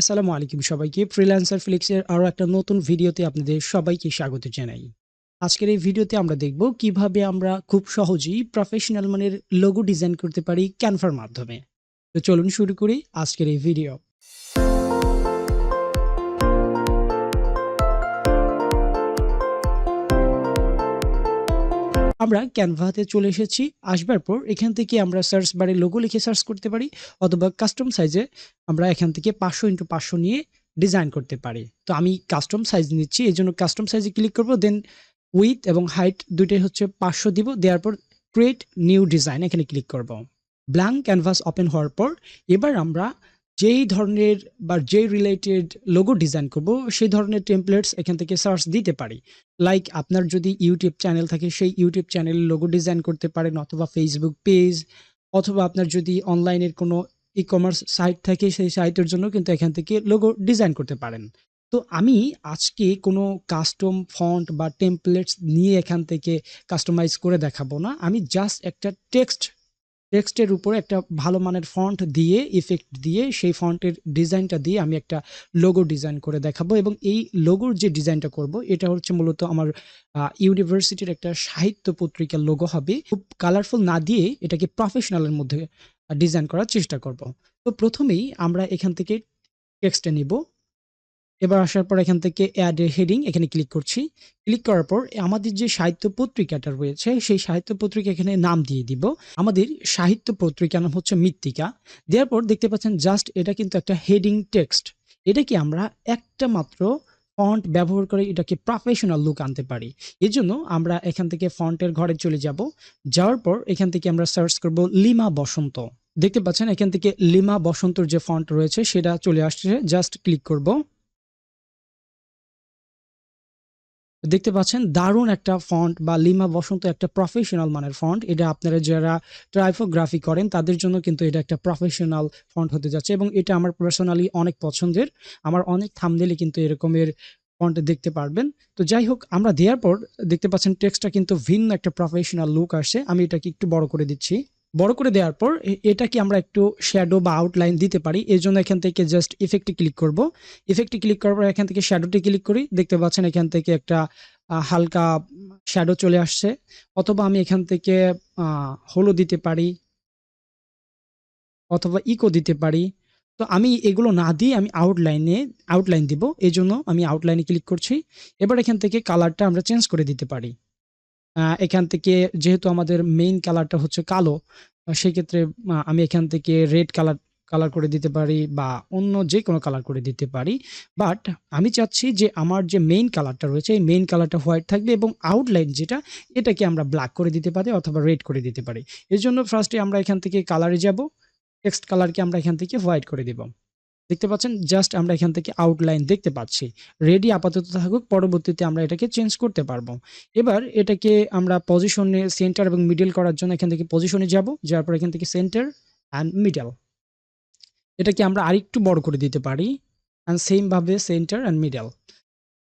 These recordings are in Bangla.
আসসালামু আলাইকুম সবাইকে। ফ্রিল্যান্সার ফ্লিক্সের আরও একটা নতুন ভিডিওতে আপনাদের সবাইকে স্বাগত জানাই। আজকের এই ভিডিওতে আমরা দেখব কীভাবে আমরা খুব সহজেই প্রফেশনাল মানের লোগো ডিজাইন করতে পারি ক্যানভার মাধ্যমে। তো চলুন শুরু করি আজকের এই ভিডিও। আমরা ক্যানভাতে চলে এসেছি। আসবার পর এখান থেকে আমরা সার্চ বারে লোগো লিখে সার্চ করতে পারি অথবা কাস্টম সাইজে আমরা এখান থেকে পাঁচশো ইন্টু পাঁচশো নিয়ে ডিজাইন করতে পারি। তো আমি কাস্টম সাইজ নিচ্ছি এই জন্য কাস্টম সাইজে ক্লিক করব দেন উইথ এবং হাইট দুইটাই হচ্ছে পাঁচশো দিব, দেওয়ার পর ক্রিয়েট নিউ ডিজাইন এখানে ক্লিক করব। ব্ল্যাঙ্ক ক্যানভাস ওপেন হওয়ার পর এবার আমরা যেই ধরনের বা যেই রিলেটেড লোগো ডিজাইন করব, সেই ধরনের টেমপ্লেটস এখান থেকে সার্চ দিতে পারি। লাইক আপনার যদি ইউটিউব চ্যানেল থাকে, সেই ইউটিউব চ্যানেলের লোগো ডিজাইন করতে পারেন, অথবা ফেসবুক পেজ অথবা আপনার যদি অনলাইনের কোনো ই কমার্স সাইট থাকে, সেই সাইটের জন্য কিন্তু এখান থেকে লোগো ডিজাইন করতে পারেন। তো আমি আজকে কোনো কাস্টম ফন্ট বা টেমপ্লেটস নিয়ে এখান থেকে কাস্টমাইজ করে দেখাবো না। আমি জাস্ট একটা টেক্সট টেক্সটের উপরে একটা ভালো মানের ফন্ট দিয়ে ইফেক্ট দিয়ে, সেই ফন্টের ডিজাইনটা দিয়ে আমি একটা লোগো ডিজাইন করে দেখাবো। এবং এই লোগোর যে ডিজাইনটা করব, এটা হচ্ছে মূলত আমার ইউনিভার্সিটির একটা সাহিত্য পত্রিকার লোগো হবে। খুব কালারফুল না দিয়ে এটাকে প্রফেশনালের মধ্যে ডিজাইন করার চেষ্টা করব। তো প্রথমেই আমরা এখান থেকে টেক্সটে নিব। এবার আসার পর এখান থেকে অ্যাড হেডিং এখানে ক্লিক করছি। ক্লিক করার পর আমাদের যে সাহিত্য পত্রিকাটা রয়েছে, সেই সাহিত্য পত্রিকা এখানে নাম দিয়ে দিব। আমাদের সাহিত্য পত্রিকার নাম হচ্ছে মৃত্তিকা। দেওয়ার পর দেখতে পাচ্ছেন জাস্ট এটা কিন্তু একটা হেডিং টেক্সট এটাকে আমরা একটা মাত্র ফন্ট ব্যবহার করে এটাকে প্রফেশনাল লুক আনতে পারি। এর জন্য আমরা এখান থেকে ফন্টের ঘরে চলে যাব। যাওয়ার পর এখান থেকে আমরা সার্চ করব লিমা বসন্ত। দেখতে পাচ্ছেন এখান থেকে লিমা বসন্তর যে ফন্ট রয়েছে, সেটা চলে আসছে। জাস্ট ক্লিক করব। দেখতে পাচ্ছেন দারুণ একটা ফন্ট বা লিমা বসন্ত একটা প্রফেশনাল মানের ফন্ট এটা আপনারা যারা ট্রাইফোগ্রাফি করেন, তাদের জন্য কিন্তু এটা একটা প্রফেশনাল ফন্ট হতে যাচ্ছে এবং এটা আমার পার্সোনালি অনেক পছন্দের। আমার অনেক থামদেলে কিন্তু এরকমের ফন্ট দেখতে পারবেন। তো যাই হোক, আমরা দেওয়ার পর দেখতে পাচ্ছেন টেক্সটটা কিন্তু ভিন্ন একটা প্রফেশনাল লুক আসে আমি এটাকে একটু বড় করে দিচ্ছি। বড় করে দেওয়ার পর এটা কি আমরা একটু শ্যাডো বা আউটলাইন দিতে পারি? এর জন্য এখান থেকে জাস্ট ইফেক্টে ক্লিক করব। ইফেক্টে ক্লিক করার পর এখান থেকে শ্যাডোটি ক্লিক করি। দেখতে পাচ্ছেন এখান থেকে একটা হালকা শ্যাডো চলে আসছে। অথবা আমি এখান থেকে হলো দিতে পারি। অথবা ইকো দিতে পারি। তো আমি এগুলো না দিয়ে আমি আউটলাইনে আউটলাইন দিব। এই জন্য আমি আউটলাইনে ক্লিক করছি। এবার এখান থেকে কালারটা আমরা চেঞ্জ করে দিতে পারি। এখান থেকে যেহেতু আমাদের মেইন কালারটা হচ্ছে কালো সেক্ষেত্রে আমি এখান থেকে রেড কালার কালার করে দিতে পারি বা অন্য যে কোনো কালার করে দিতে পারি। বাট আমি চাচ্ছি যে আমার যে মেইন কালারটা রয়েছে, এই মেইন কালারটা হোয়াইট থাকবে এবং আউটলাইন যেটা, এটাকে আমরা ব্ল্যাক করে দিতে পারি অথবা রেড করে দিতে পারি। এর জন্য ফার্স্টে আমরা এখান থেকে কালারে যাব টেক্সট কালারকে আমরা এখান থেকে হোয়াইট করে দিব। দেখতে পাচ্ছেন জাস্ট আমরা এখান থেকে আউটলাইন দেখতে পাচ্ছি। রেডি আপাতত থাকুক, পরবর্তীতে আমরা এটাকে চেঞ্জ করতে পারব। এবার এটাকে আমরা পজিশনে সেন্টার এবং মিডল করার জন্য এখান থেকে পজিশনে যাব, যাওয়ার পর এখান থেকে সেন্টার অ্যান্ড মিডল এটাকে আমরা আরেকটু বড় করে দিতে পারি অ্যান্ড সেমভাবে সেন্টার অ্যান্ড মিডল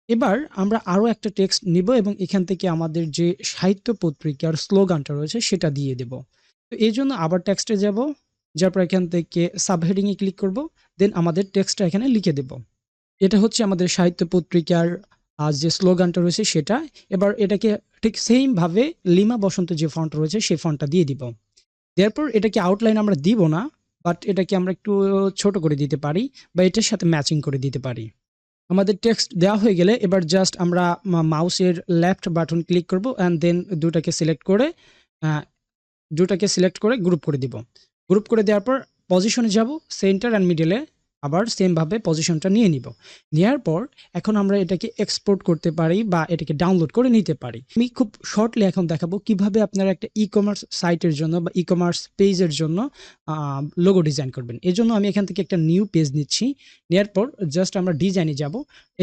এবার আমরা আরও একটা টেক্সট নিব এবং এখান থেকে আমাদের যে সাহিত্য পত্রিকার স্লোগানটা রয়েছে, সেটা দিয়ে দেব। তো এই জন্য আবার টেক্সটে যাব। যার পর এখান থেকে সাবহেডিংয়ে ক্লিক করব দেন আমাদের টেক্সটটা এখানে লিখে দেব। এটা হচ্ছে আমাদের সাহিত্য পত্রিকার যে স্লোগানটা রয়েছে সেটা। এবার এটাকে ঠিক সেমভাবে লিমা বসন্ত যে ফন্ট রয়েছে সেই ফন্টটা দিয়ে দিব। এরপর এটাকে আউটলাইন আমরা দিব না বাট এটাকে আমরা একটু ছোট করে দিতে পারি বা এটার সাথে ম্যাচিং করে দিতে পারি। আমাদের টেক্সট দেওয়া হয়ে গেলে এবার জাস্ট আমরা মাউসের লেফট বাটন ক্লিক করব অ্যান্ড দেন দুটাকে সিলেক্ট করে দুটাকে সিলেক্ট করে গ্রুপ করে দিব। গ্রুপ করে দেওয়ার পর পজিশনে যাব সেন্টার অ্যান্ড মিডলে আবার সেমভাবে পজিশনটা নিয়ে নিব। নেওয়ার পর এখন আমরা এটাকে এক্সপোর্ট করতে পারি বা এটাকে ডাউনলোড করে নিতে পারি। আমি খুব শর্টলি এখন দেখাবো কীভাবে আপনারা একটা ই কমার্স সাইটের জন্য বা ই কমার্স পেজের জন্য লোগো ডিজাইন করবেন। এই জন্য আমি এখান থেকে একটা নিউ পেজ নিচ্ছি। নেওয়ার পর জাস্ট আমরা ডিজাইনে যাব।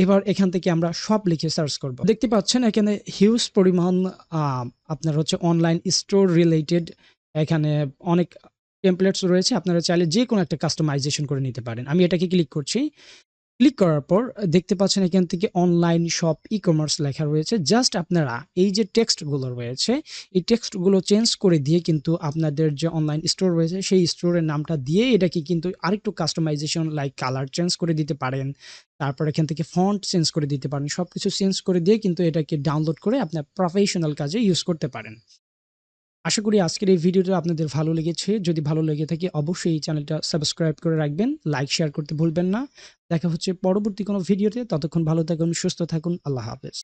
এবার এখান থেকে আমরা সব লিখে সার্চ করব। দেখতে পাচ্ছেন এখানে হিউজ পরিমাণ আপনার হচ্ছে অনলাইন স্টোর রিলেটেড এখানে অনেক টেমপ্লেটস রয়েছে আপনারা চাইলে যে কোনো একটা কাস্টমাইজেশন করে নিতে পারেন আমি এটাকে ক্লিক করছি ক্লিক করার পর দেখতে পাচ্ছেন এখান থেকে অনলাইন শপ ই-কমার্স লেখা রয়েছে। জাস্ট আপনারা এই যে টেক্সটগুলো রয়েছে, এই টেক্সটগুলো চেঞ্জ করে দিয়ে কিন্তু আপনাদের যে অনলাইন স্টোর রয়েছে, সেই স্টোরের নামটা দিয়ে এটাকে কিন্তু আরেকটু কাস্টমাইজেশন লাইক কালার চেঞ্জ করে দিতে পারেন। তারপর এখান থেকে ফন্ট চেঞ্জ করে দিতে পারেন। সবকিছু চেঞ্জ করে দিয়ে কিন্তু এটাকে ডাউনলোড করে আপনার প্রফেশনাল কাজে ইউজ করতে পারেন। আশা করি আজকের এই ভিডিওটা আপনাদের ভালো লেগেছে। যদি ভালো লেগে থাকে অবশ্যই এই চ্যানেলটা সাবস্ক্রাইব করে রাখবেন। লাইক, শেয়ার করতে ভুলবেন না। দেখা হচ্ছে পরবর্তী কোনো ভিডিওতে। ততক্ষণ ভালো থাকুন, সুস্থ থাকুন। আল্লাহ হাফেজ।